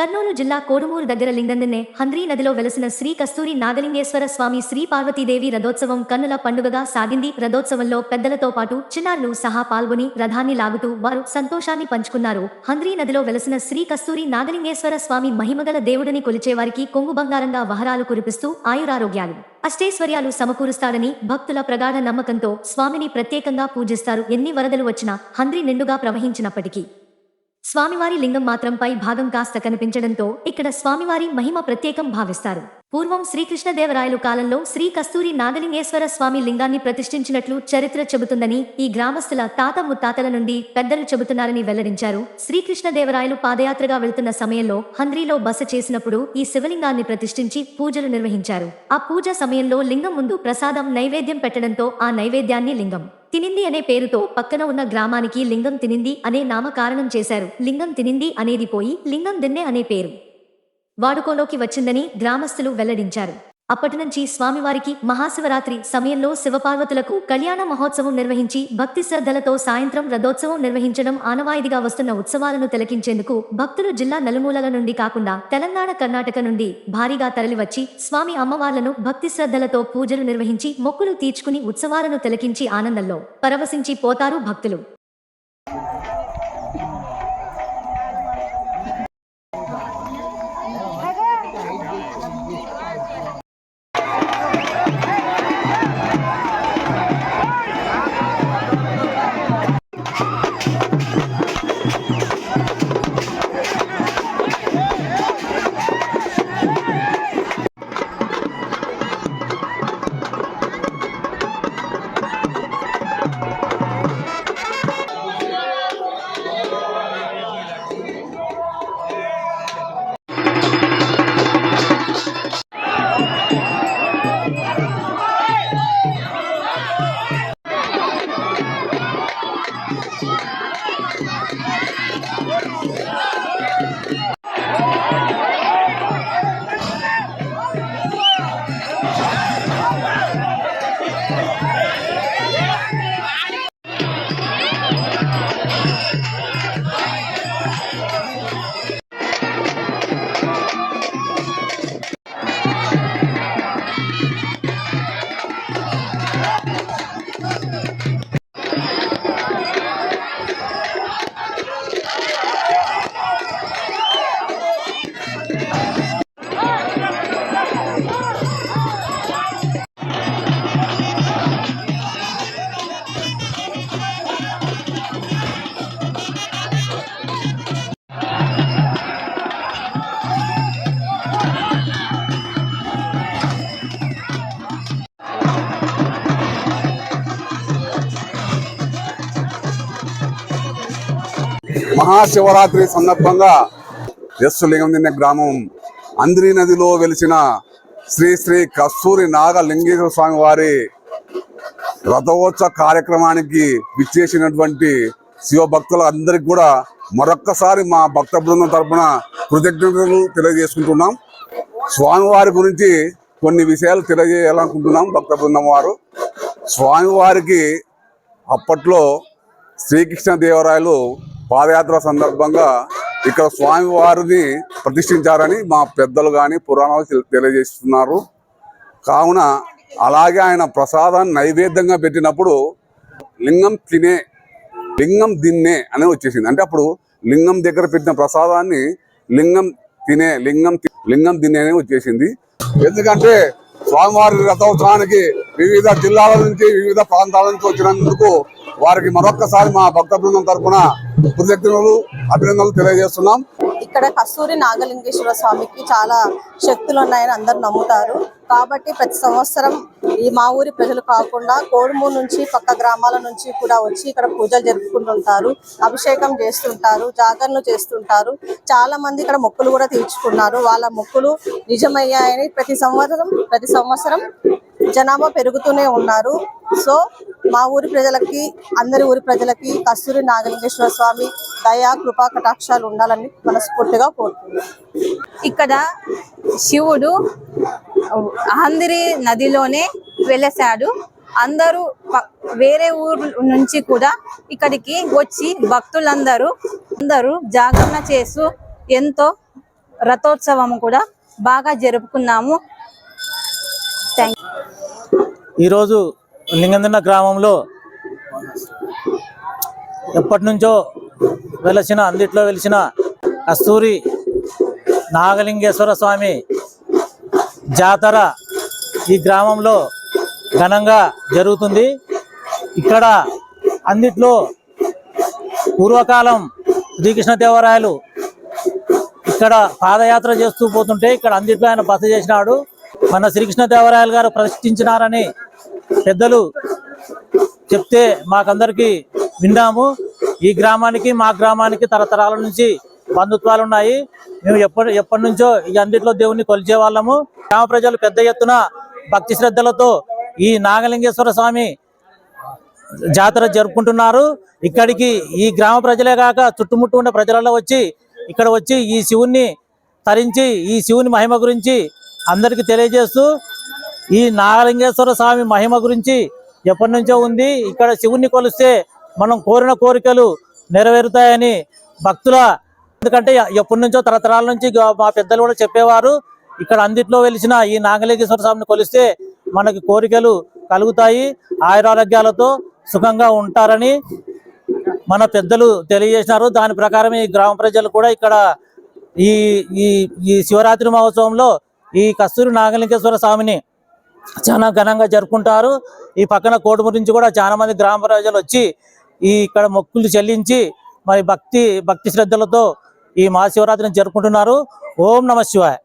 కర్నూలు జిల్లా కోడుమూరు దగ్గర లింగందిన్నే హంద్రీ నదిలో వెలసిన శ్రీ కస్తూరి నాగలింగేశ్వర స్వామి శ్రీ పార్వతీదేవి రథోత్సవం కన్నుల పండుగగా సాగింది. రథోత్సవంలో పెద్దలతో పాటు చిన్నారులు సహా పాల్గొని రథాన్ని లాగుతూ వారు సంతోషాన్ని పంచుకున్నారు. హంద్రీ నదిలో వెలసిన శ్రీ కస్తూరి నాగలింగేశ్వర స్వామి మహిమగల దేవుడిని కొలిచేవారికి కొంగు బంగారంగా వహరాలు కురిపిస్తూ ఆయురారోగ్యాలు. అష్టైశ్వర్యాలు సమకూరుస్తాడని భక్తుల ప్రగాఢ నమ్మకంతో స్వామిని ప్రత్యేకంగా పూజిస్తారు. ఎన్ని వరదలు వచ్చినా హంద్రీ నిండుగా ప్రవహించినప్పటికీ స్వామివారి లింగం మాత్రం పై భాగం కాస్త కనిపించడంతో ఇక్కడ స్వామివారి మహిమ ప్రత్యేకం భావిస్తారు. పూర్వం శ్రీకృష్ణదేవరాయలు కాలంలో శ్రీ కస్తూరి నాగలింగేశ్వర స్వామి లింగాన్ని ప్రతిష్ఠించినట్లు చరిత్ర చెబుతుందని ఈ గ్రామస్తుల తాత ముత్తాతల నుండి పెద్దలు చెబుతున్నారని వెల్లడించారు. శ్రీకృష్ణదేవరాయలు పాదయాత్రగా వెళ్తున్న సమయంలో హంద్రీలో బస చేసినప్పుడు ఈ శివలింగాన్ని ప్రతిష్ఠించి పూజలు నిర్వహించారు. ఆ పూజ సమయంలో లింగం ముందు ప్రసాదం నైవేద్యం పెట్టడంతో ఆ నైవేద్యాన్ని లింగం తినింది అనే పేరుతో పక్కన ఉన్న గ్రామానికి లింగం తినింది అనే నామకారణం చేశారు. లింగం తినింది అనేది పోయి లింగం దిన్నె అనే పేరు వాడుకోలోకి వచ్చిందని గ్రామస్తులు వెల్లడించారు. అప్పటి నుంచి స్వామివారికి మహాశివరాత్రి సమయంలో శివపార్వతులకు కళ్యాణ మహోత్సవం నిర్వహించి భక్తి శ్రద్ధలతో సాయంత్రం రథోత్సవం నిర్వహించడం ఆనవాయిదిగా వస్తున్న ఉత్సవాలను తిలకించేందుకు భక్తులు జిల్లా నలుమూలల నుండి కాకుండా తెలంగాణ కర్ణాటక నుండి భారీగా తరలివచ్చి స్వామి అమ్మవార్లను భక్తి శ్రద్ధలతో పూజలు నిర్వహించి మొక్కులు తీర్చుకుని ఉత్సవాలను తిలకించి ఆనందంలో పరవశించి పోతారు భక్తులు. Wow! మహాశివరాత్రి సందర్భంగా యస్సులింగం తిన్న గ్రామం అంద్రి నదిలో వెలిసిన శ్రీ శ్రీ కస్తూరి నాగలింగేశ్వర స్వామి వారి రథోత్సవ కార్యక్రమానికి విచ్చేసినటువంటి శివ అందరికి కూడా మరొక్కసారి మా భక్త బృందం తరపున కృతజ్ఞతలు తెలియజేసుకుంటున్నాం. స్వామివారి గురించి కొన్ని విషయాలు తెలియజేయాలనుకుంటున్నాం భక్త బృందం వారు. స్వామివారికి అప్పట్లో శ్రీకృష్ణదేవరాయలు పాదయాత్ర సందర్భంగా ఇక్కడ స్వామివారిని ప్రతిష్ఠించారని మా పెద్దలు కానీ పురాణాలు తెలియజేస్తున్నారు. కావున అలాగే ఆయన ప్రసాదాన్ని నైవేద్యంగా పెట్టినప్పుడు లింగం తినే లింగం దిన్నే అని వచ్చేసింది. అంటే అప్పుడు లింగం దగ్గర పెట్టిన ప్రసాదాన్ని లింగం తినే లింగం లింగం తినే అని వచ్చేసింది. ఎందుకంటే స్వామివారి రథోత్సవానికి వివిధ జిల్లాల నుంచి వివిధ ప్రాంతాల నుంచి వచ్చినందుకు వారికి మరొక్కసారి మా భక్త బృందం తరఫున కృతజ్ఞతలు అభినందనలు తెలియజేస్తున్నాం. ఇక్కడ కస్తూరి నాగలింగేశ్వర స్వామికి చాలా శక్తులు ఉన్నాయని అందరు నమ్ముతారు. కాబట్టి ప్రతి సంవత్సరం ఈ మా ఊరి ప్రజలు కాకుండా కోడుమూరు నుంచి పక్క గ్రామాల నుంచి కూడా వచ్చి ఇక్కడ పూజలు జరుపుకుంటుంటారు అభిషేకం చేస్తుంటారు జాగరణలు చేస్తుంటారు. చాలా మంది ఇక్కడ మొక్కులు కూడా తీర్చుకున్నారు. వాళ్ళ మొక్కులు నిజమయ్యాయని ప్రతి సంవత్సరం ప్రతి సంవత్సరం జనాభా పెరుగుతూనే ఉన్నారు. సో మా ఊరి ప్రజలకి అందరి ఊరి ప్రజలకి కస్తూరి నాగలింగేశ్వర స్వామి దయా కృపా కటాక్షాలు ఉండాలని మనస్ఫూర్తిగా కోరుతున్నాను ఇక్కడ శివుడు ఆంధ్రి నదిలోనే వెలసాడు. అందరూ వేరే ఊరు నుంచి కూడా ఇక్కడికి వచ్చి భక్తులందరూ అందరూ జాగరణ చేస్తూ ఎంతో రథోత్సవం కూడా బాగా జరుపుకున్నాము. థ్యాంక్ ఈరోజు లింగందన్న గ్రామంలో ఎప్పటి నుంచో వెలసిన అందిట్లో వెలిసిన కస్తూరి నాగలింగేశ్వర స్వామి జాతర ఈ గ్రామంలో ఘనంగా జరుగుతుంది. ఇక్కడ అందిట్లో పూర్వకాలం శ్రీకృష్ణదేవరాయలు ఇక్కడ పాదయాత్ర చేస్తూ పోతుంటే ఇక్కడ అందిట్లో ఆయన బస చేసినాడు. మన శ్రీకృష్ణదేవరాయలు గారు ప్రతిష్ఠించినారని పెద్దలు చెప్తే మాకందరికీ విన్నాము. ఈ గ్రామానికి మా గ్రామానికి తరతరాల నుంచి బంధుత్వాలు ఉన్నాయి. మేము ఎప్పటి ఎప్పటి నుంచో ఈ అందిట్లో దేవుణ్ణి కొలిచే వాళ్ళము. గ్రామ ప్రజలు పెద్ద ఎత్తున భక్తి శ్రద్ధలతో ఈ నాగలింగేశ్వర స్వామి జాతర జరుపుకుంటున్నారు. ఇక్కడికి ఈ గ్రామ ప్రజలే కాక చుట్టుముట్టు ఉన్న ప్రజలలో వచ్చి ఇక్కడ వచ్చి ఈ శివుణ్ణి తరించి ఈ శివుని మహిమ గురించి అందరికీ తెలియజేస్తూ ఈ నాగలింగేశ్వర స్వామి మహిమ గురించి ఎప్పటి నుంచో ఉంది. ఇక్కడ శివుణ్ణి కొలిస్తే మనం కోరిన కోరికలు నెరవేరుతాయని భక్తుల ఎందుకంటే ఎప్పటి నుంచో తరతరాల నుంచి మా పెద్దలు కూడా చెప్పేవారు. ఇక్కడ అందిట్లో వెలిసిన ఈ నాగలింగేశ్వర స్వామిని కొలిస్తే మనకి కోరికలు కలుగుతాయి. ఆయురారోగ్యాలతో సుఖంగా ఉంటారని మన పెద్దలు తెలియజేసినారు. దాని ప్రకారం ఈ గ్రామ ప్రజలు కూడా ఇక్కడ ఈ ఈ ఈ శివరాత్రి మహోత్సవంలో ఈ కస్తూరి నాగలింగేశ్వర స్వామిని చాలా ఘనంగా జరుపుకుంటారు. ఈ పక్కన కోటమూరు నుంచి కూడా చాలా మంది గ్రామ ప్రజలు వచ్చి ఈ ఇక్కడ మొక్కులు చెల్లించి మరి భక్తి భక్తి శ్రద్ధలతో ఈ మహాశివరాత్రిని జరుపుకుంటున్నారు. ఓం నమ శివాయ.